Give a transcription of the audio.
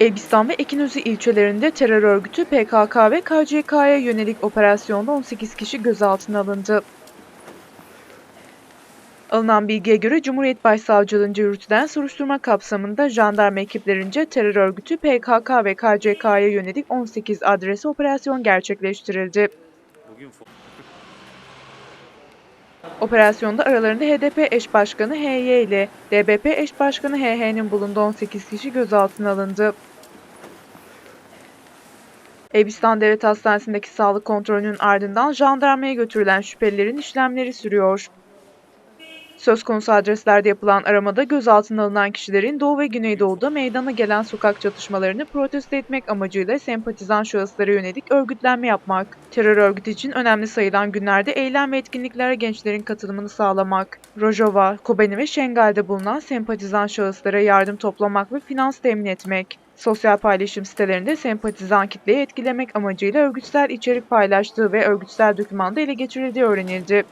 Elbistan ve Ekinözü ilçelerinde terör örgütü PKK ve KCK'ya yönelik operasyonda 18 kişi gözaltına alındı. Alınan bilgiye göre Cumhuriyet Başsavcılığınca yürütülen soruşturma kapsamında jandarma ekiplerince terör örgütü PKK ve KCK'ya yönelik 18 adrese operasyon gerçekleştirildi. Operasyonda aralarında HDP eş başkanı HY ile DBP eş başkanı HH'nin bulunduğu 18 kişi gözaltına alındı. Elbistan Devlet Hastanesi'ndeki sağlık kontrolünün ardından jandarmaya götürülen şüphelilerin işlemleri sürüyor. Söz konusu adreslerde yapılan aramada gözaltına alınan kişilerin Doğu ve Güneydoğu'da meydana gelen sokak çatışmalarını protesto etmek amacıyla sempatizan şahıslara yönelik örgütlenme yapmak, terör örgütü için önemli sayılan günlerde eylem ve etkinliklere gençlerin katılımını sağlamak, Rojava, Kobani ve Şengal'de bulunan sempatizan şahıslara yardım toplamak ve finans temin etmek, sosyal paylaşım sitelerinde sempatizan kitleyi etkilemek amacıyla örgütsel içerik paylaştığı ve örgütsel dokümanda ele geçirildiği öğrenildi.